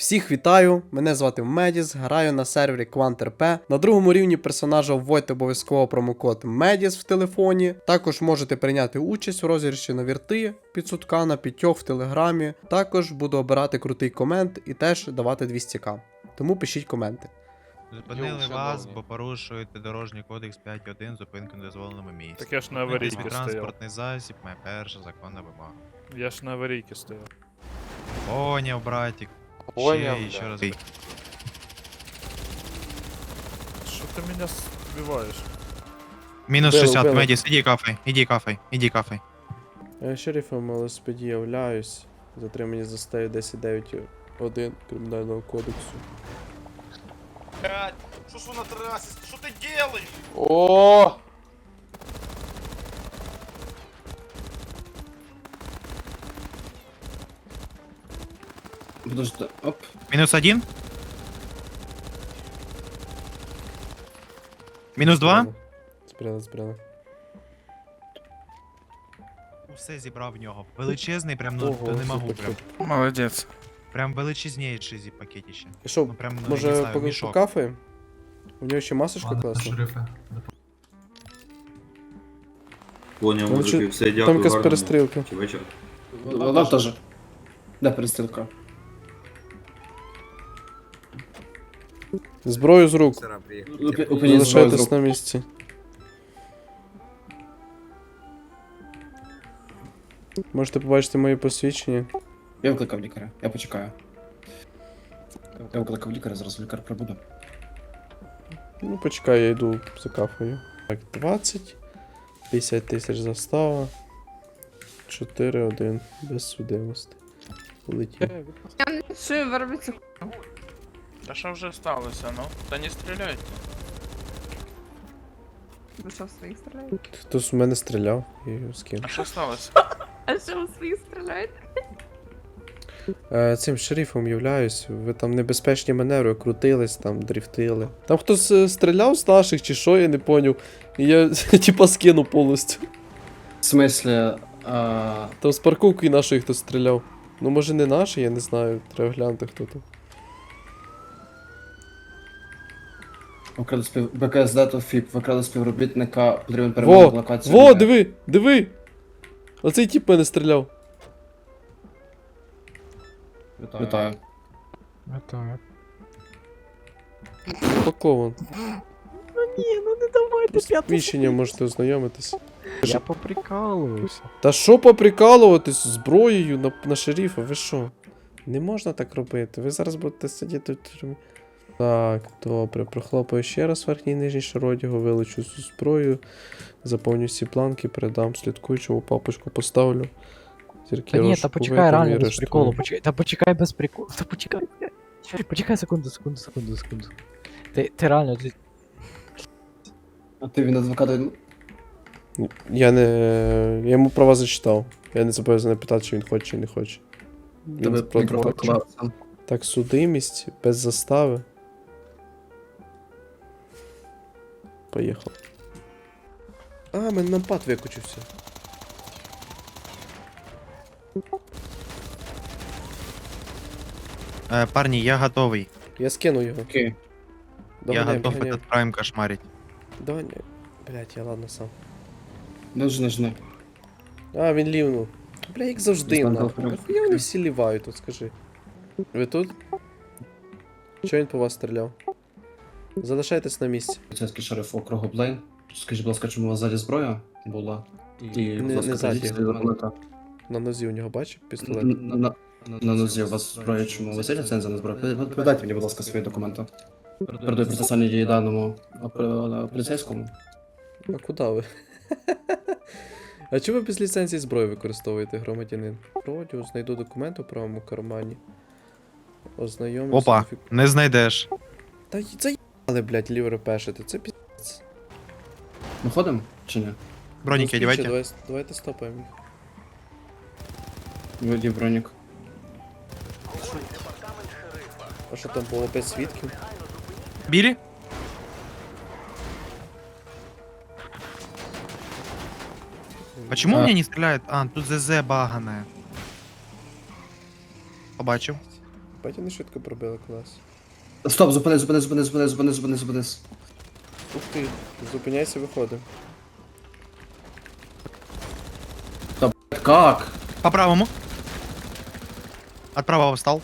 Всіх вітаю! Мене звати Медіс, граю на сервері QuantRP. На другому рівні персонажа вводьте обов'язково промокод Медіс в телефоні. Також можете прийняти участь у розіграші на вірти під сутка на п'ятьох в телеграмі. Також буду обирати крутий комент і теж давати 200к. Тому пишіть коменти. Зупинили Йоу, вас, шановні. бо порушуєте дорожній кодекс 5.1 зупинку на дозволеному місці. Так я ж на аварійці стояв. транспортний засіб, моя перша законна вимога. Я ж на аварійці стояв. Поняв, братик. Поняв, ще, ще раз. Що ти мене збиваєш? Мінус Вбили, 60, вбили. Медіс, іди кафе, іди кафе, іди кафе. Я шерифом велосипеді являюсь. Затримані за статтею 10.9.1 Кримінального кодексу. Блядь, что ж вы на трассе? Что ты делаешь? О! Подожди, оп. Мінус один. Мінус два. Спряли, спряли. Усе зібрав в нього. Величезний, прям ну Ого, то не можу. супер, Прям, супер. Молодець. прям величезніший зі пакетіще. І Що, Ну прям ну, я не може знаю, по, мішок. покафаємо? У нього ще масочка класна. Поняв, Ну, мужики, чи- все, дякую. Там якась гарного. перестрілка. Чи вечір. Вона теж. Де перестрілка? Зброю з рук. Залишайтесь на місці. Можете побачити мої посвідчення. Я викликав лікаря, я почекаю. Я викликав лікаря, зараз лікар прибуде. Ну, почекай, я йду за кафою. Так, 20, 50 тисяч застава. 4-1. Без судимості. Полетів. Що ви робите? Та що вже сталося, ну? Та не стріляйте. Ви що в своїх стріляєте? Хтось у мене стріляв, я його скинув. А що сталося? А що в своїх стріляєте? Е, цим шерифом являюсь. Ви там небезпечні маневри, крутились, там, дрифтили. Там хтось е, стріляв з наших чи що, я не поняв. І я типа скинув повністю. В смислі, а... Там з парковки нашої хтось стріляв. Ну може не наші, я не знаю. Треба глянути хто там. Викрали спів... БКСД то ФІП, викрали співробітника, потрібен перемог Во! локації. Во, диви! Диви! Оцей тип мене стріляв. Вітаю. Упакован. Ні, ну не давайте Посвідчення можете ознайомитись. Я поприкалуюся. Та що поприкалуватись зброєю на, на шерифа? Ви що? Не можна так робити. Ви зараз будете сидіти в тюрмі. Так, добре. Прохлопаю ще раз верхній і нижній шар одягу, вилучу цю зброю, заповню всі планки, передам слідкуючому папочку поставлю. Зірки Та ні, та почекай реально без приколу, почекай, та почекай без приколу, та почекай. Почекай секунду, секунду, секунду, секунду. Ти, ти реально, ти, А ти він адвокат. Я не. Я йому права зачитав. Я не зобов'язаний питати, чи він хоче, чи не хоче. Він Тебе про мікрофон адвоката. клав сам. Так, судимість без застави. Поїхав. А, мене напад викочився. Е, парні, я готовий. Я скину його. Окей. я Доганяй, готов доганяй. этот прайм кошмарить. Доганяй. Блять, я ладно сам. Нажни, жни. А, він лівнув. Бля, як завжди, Знаю, нахуй. Нахуя вони всі лівають, тут скажи. Ви тут? Чого він по вас стріляв? Залишайтесь на місці. Поліцейський шериф округу Блейн. Скажіть, будь ласка, чому у вас ззаді зброя була? І, Не- будь ласка, не ззаді. до. На нозі у нього бачив пістолет? На, на, на нозі у вас зброя, чому у вас є ліцензія на зброю? Передайте мені, будь ласка, свої документи. Передаю процесуальні дії даному а, поліцейському. А куди ви? А чому ви без ліцензії зброї використовуєте, громадянин? Проводю, знайду документ у правому кармані. Ознайомлюся. Опа, не знайдеш. Та й- заїбали, блядь, лівери пешити. Це пі... Виходимо чи ні? Броніки Ну, слідчі, одівайте. Давай, давайте стопаємо їх. Введіть бронік. А що там було 5 свідків? Білі? Почему А. мне не стреляют? А, тут ЗЗ багане. Побачив. Бать вони швидко пробили клас. Стоп, зупинись, зупинись, зупинись, зупинись, зупинись, зупинись, зупинись. Ух ти, зупиняйся, виходимо. Как? По правому. От правого встал.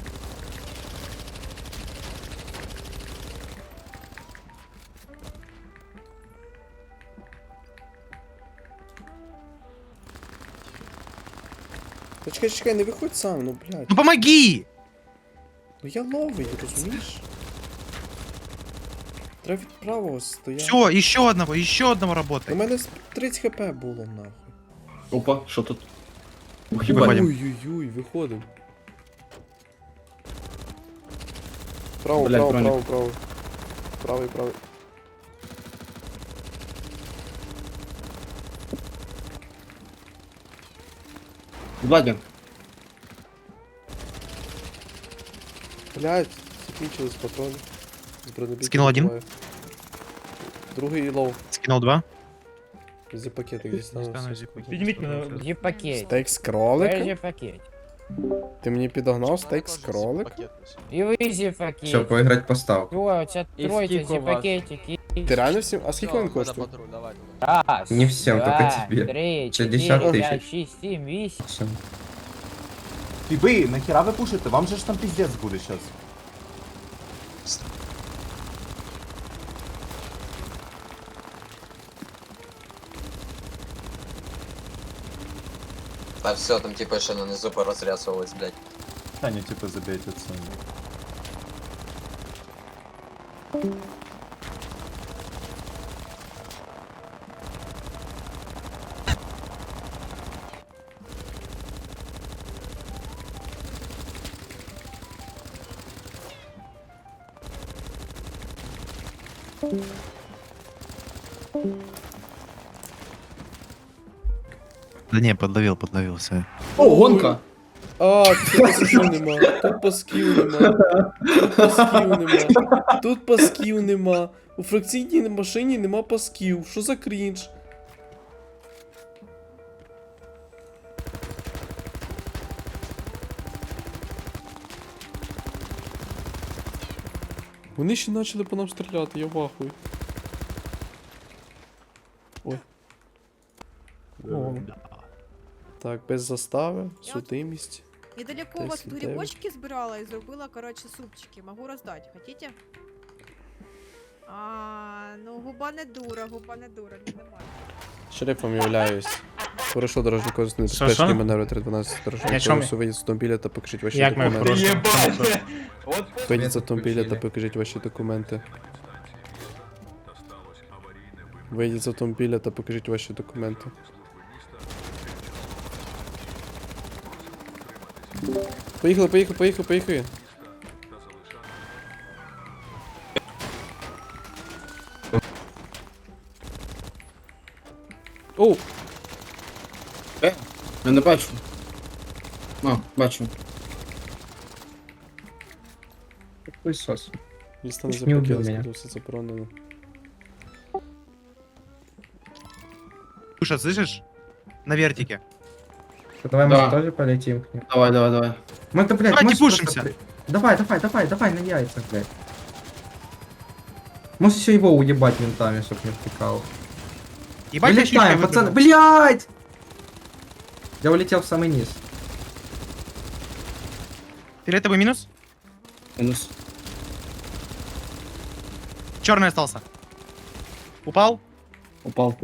Та чекай, чекай, не виходь сам, ну блядь. Ну помоги! Ну я ловий, розумієш? Треба від правого стояти. Все, еще одного, еще одного У работает. мене з 30 хп було нахуй. Опа, що тут? Ух, Виходимо. Ой-ой-ой, виходимо. Право, Блядь, право, право, право. Правий, правий. Владі, Блядь, закінчились патрони. Скинув один. Другий лоу. Скинул два. Зі пакетик дістану. Підніміть мене, є пакет. Стейк з Де кролика? пакет? Ти мені підогнав стейк з кролика? І ви зі пакет. Все, поиграть постав. Ой, оця тройка зі пакетики. Ти реально всім? А скільки він коштує? Раз, Не всем, два, только тебе. три, 60 чотири, п'ять, шість, сім, вісім. Все. Ты нахера вы пушите? Вам же ж там пиздец будет сейчас. А все, там типа ще нанизу порозрясувалось, блядь. Они типа забейтятся. Да не, подловил, подловил, все. О, гонка! А, тут пасків нема. Тут пасків нема. Тут пасків нема. Тут пасків нема. У фракційній машині нема пасків. Що за крінж? Вони ще почали по нам стріляти, я вахую. Ой. Так, без застави, судимість. Недалеко у вас тут грибочки збирала і зробила, коротше, супчики. Могу роздати, хотите? А, ну губа не дура, губа не дура, не немає. Шерифом являюсь. Хорошо, дорожній кодекс Що, небезпечний маневр 312 дорожнього Я чому? кодексу. З автомобіля та покажіть ваші Як ми документи. хорошо? Вийдіть з автомобіля та покажіть ваші документи. Вийдіть з автомобіля та покажіть ваші документи. Поїхали, поїхали, поїхали, поїхали. Оу! Я не бачу. А, бачу. Какой сос? Дістану Чуть за не пакет, убил меня. скажу, все заборонено. Слушай, слышишь? На вертике. Давай Да. мы тоже полетим к ним. Давай, давай, давай. Мы-то, блядь, Давайте просто пушимся. при- Давай, давай, давай, давай на яйца, блядь. Можешь еще его уебать ментами, чтоб не втекал. Ебать, Вылетаем, точничка пацаны. выбрал. Блядь! Я улетел в самый низ. Фиолетовый минус. Мінус. Черный остался. Упал. Упав.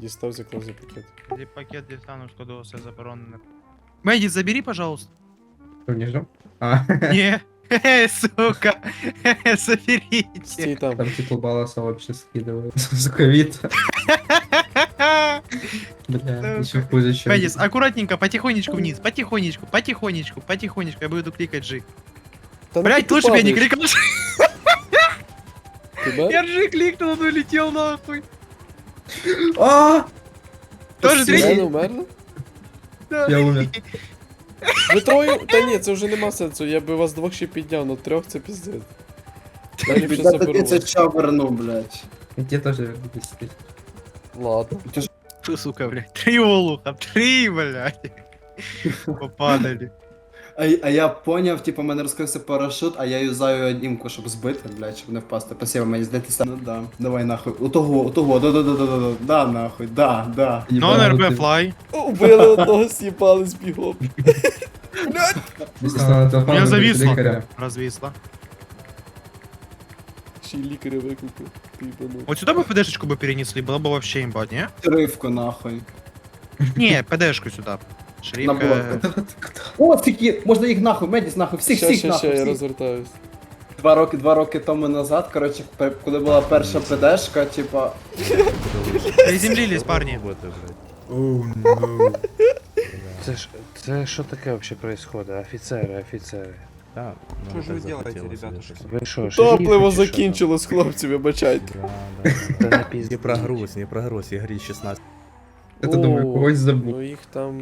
Дістав заклав за пакет. Пакет достану, что все заборонено. Мэдди, забери, пожалуйста. Внизу. А, Не. Хе-хе, сука. Хе-хе, Стій Заберите. там. там титул балласа вообще скидывают. Сука, вид. Бля, еще хуже, чем... Мэддис, аккуратненько, потихонечку вниз, потихонечку, потихонечку, потихонечку. Я буду кликать G. Та ну Блять, ти лучше бы я не падаєш. кликал. Тебе? Я G кликнул, он улетел нахуй. А! Тоже Сирена третий? умерла? Я умер. Ви троє? Та ні, це вже нема сенсу. Я би вас двох ще підняв, но трьох це піздець. Я ліпше це вас. ча верну, блядь. И тебе тоже вести. Ладно. Фу, сука, блядь. Три олуха, три, блядь. Попадали. А, а я поняв, типу, в мене розкрився парашут, а я юзаю одімку, щоб збити, блядь, щоб не впасти. Спасибо, мені здатися. Ну да. Давай нахуй. У того, у того, да, да, да, да, да, да, да, нахуй, да, да. Non RB fly. Убили одного, с'їбали з бігом. Я зависла. Развисла. Ще й лікаря викликав. Ти їбанув. Вот сюда бы ПДшечку бы перенесли, было бы вообще имба, не? Ривку, нахуй. Не, ПДшку сюда. Шрифка. О, скільки, можна їх нахуй, Медіс нахуй, всіх, всіх ще, нахуй. ще, я всіх. розвертаюсь. Два роки, два роки тому назад, коротше, пер- коли була перша ПДшка, типа, Приземлились, парни. Це ж це що таке взагалі происходит? Офіцери, офіцери. Что же вы делаете, ребятушки? Ви що, Топливо закінчилось, хлопці, вибачайте. Та не пізді. прогруз, не прогруз, Игорь 16. Это, думаю, когось забув. Ну їх там...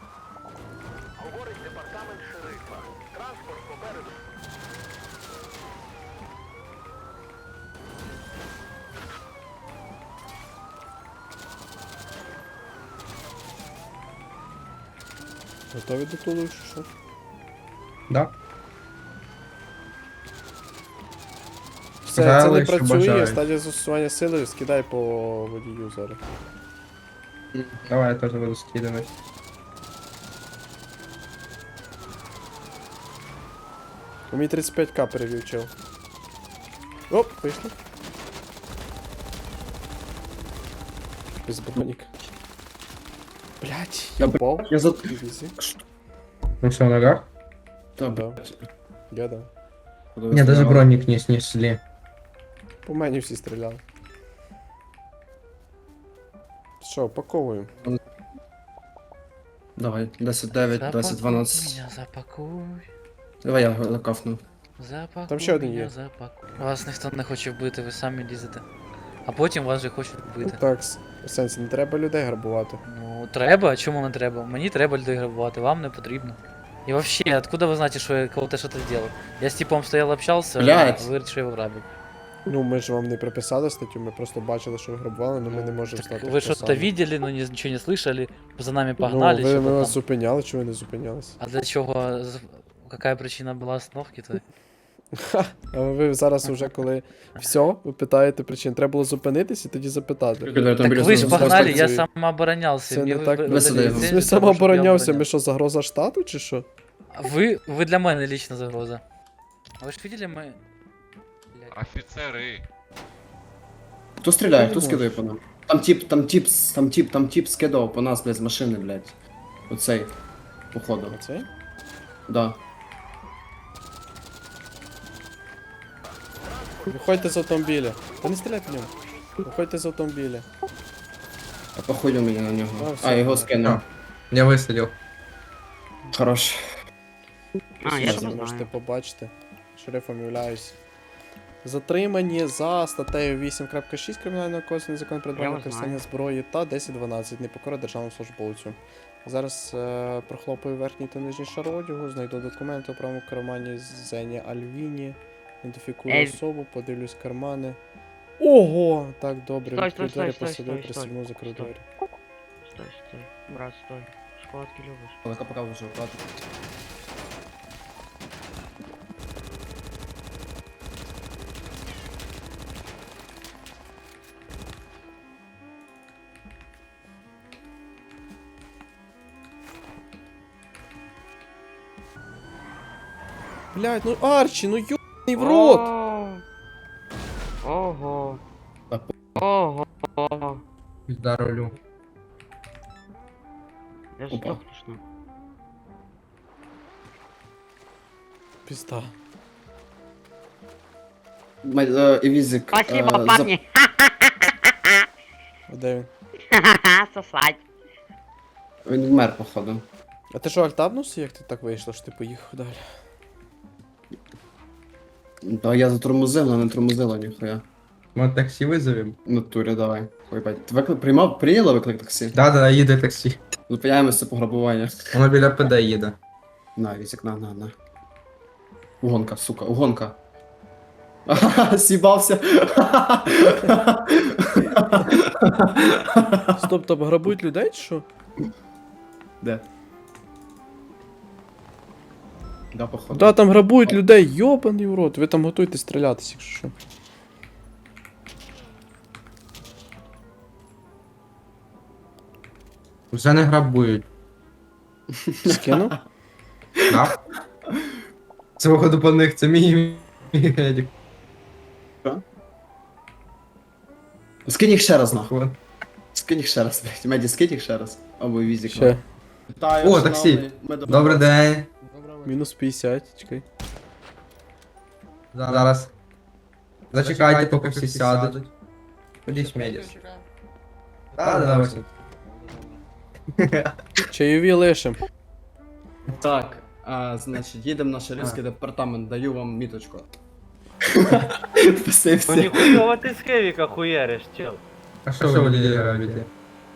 Готові до тулу, чи що? Да. Все, це Бажали, не що працює, бажають. стадія застосування сили, скидай по водію зараз. Давай, я тоже буду скидывать. У мені 35к перевів чел. Оп, вийшли. Без броник. Блять, Я я упав. Я за... Івізі. Ну все, в ногах? Та, Да. Я да. Не, даже броник не снесли. По мені всі стріляли. Що, упаковуємо. Давай, 10-9, 10-12. Меня запакуй, Давай я накафну. запакуй. Там ще один є. мене, запакуй. Вас ніхто не хоче вбити, ви самі лізете. А потім вас же хочуть вбити. Так, с- в сенсі, не треба людей грабувати. Ну, треба, чому не треба? Мені треба людей грабувати, вам не потрібно. І вообще, откуда вы знаете, что я кого-то что-то делал? Я с типом стоял, общался, Блядь. а вы говорите, что я его грабил. Ну, ми ж вам не приписали статтю, ми просто бачили, що ви грабували, але ми не можемо Так знати. Вы хто что-то саме. видели, но не- ничего не слышали, за нами погнали, Ну, ви, что-то ми вас там. зупиняли, чи ви не зупинялись? А для чего? з- Какая причина была остановки то? А ви зараз уже коли все, ви питаєте причин, треба було зупинитись і тоді запитати. Так вы же погнали, я самооборонялся. Це мне не вы- так. вы Ви дали сюди. лицензию Ми для того, чтобы я самооборонявся, ми оборонялся. що, загроза штату чи що? А Вы, вы для мене лично загроза. А вы же видели мы... Блядь. Офіцери. Хто стріляє, Я хто не скидає по нам? Там тип, там тип, с- там тип, там тип скидав по нас, блядь, з машини, блядь. Оцей. Походу. Оцей? Да. Виходьте з автомобіля. Та не стріляй по ньому. Виходьте з автомобіля. А походу мені на нього. А. А, його скинув. Я выстрелил. Хорош. А, я можете побачити. Шерифом являюсь. Затримані за статтею 8.6 Кримінального кодексу незаконне придбання використання зброї та 10.12 непокора державному службовцю. Зараз е, прохлопаю верхній та нижній шар одягу, знайду документи у правому кармані Зені Альвіні, ідентифікую Ей. особу, подивлюсь кармани. Ого! Так, добре, Стой, відкрив стой, двері, стой, посадив, стой, стой, пристібнув, стой. закрив двері. Стой, стой, брат, стой. Шоколадки любишь? Але пока вже вкладу. Блять, ну Арчі, ну ёбаний в рот! Ого. Да Ого. Да, рулю. Я Опа. сдохнешь, ну. Пізда. Май- е, Спасибо, е, парни. А Де він? Сосать. Він вмер, походу. А ти що, альтабнувся, як ти так вийшло, що ти поїхав далі? Да, я затормозив, але не тормозила ніхуя. Мы такси вызовем. В натурі, давай. Ой, бать. Ти виклик приймав, прийняла виклик таксі? Да, да, їде таксі. Зупиняємося по грабуванню. Воно біля ПД їде. На, Івізик, на, на, на. Угонка, сука, угонка. Сібався. Стоп, там грабують людей чи що? Де? Да, походу. Да, там грабують людей, йобаний в рот. Ви там готуєтесь стрілятися, якщо що. Вже не грабують. Скину? Да? Цього до по них це мій мій гедік. Скинь їх ще раз, нахуй. Скинь їх ще раз, блядь. Меді, скинь їх ще раз. Або візик. Ще. Вітаю, О, шановний. таксі. Ми до- Добрий день. Мінус 50, чекай. Зараз. Зачекайте, поки всі сядуть. Ходіть, Медіс. А, да, ось. Чайові лишим. Так, а, значить, їдемо на шерифський департамент, даю вам міточку. Спасибо. ніхуйово ти з Хевіка хуяриш, чел. А що ви робите?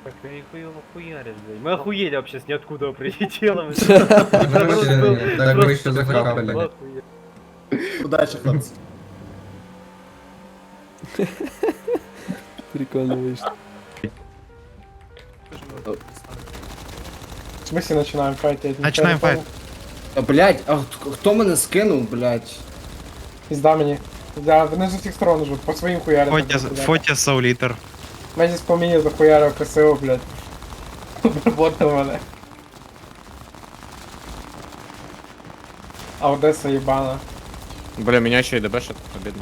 Так ты нихуево хуяришь, блядь. Мы охуели вообще с ниоткуда прилетело. мы Так ви ще захапали. охуели. Удачі, хлопці. Прикольно вийшло. В смысле начинаем файтить? Начинаем файт. А, блядь, а хто- хто мене скинув, блядь? Пизда мені. Да, вони з усіх сторон уже, по своїм хуярям. Фотя, Фотя Саулітер. Мені по мені захуярив ПСО, блядь. Обработали мене. А Одеса їбана. Бля, меня еще и дебешит, обидно.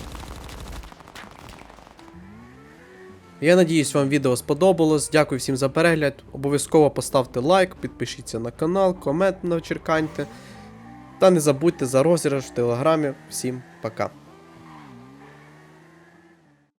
Я надіюсь, вам відео сподобалось. Дякую всім за перегляд. Обов'язково поставте лайк, підпишіться на канал, комент начерканьте. Та не забудьте за розіграш в телеграмі. Всім пока.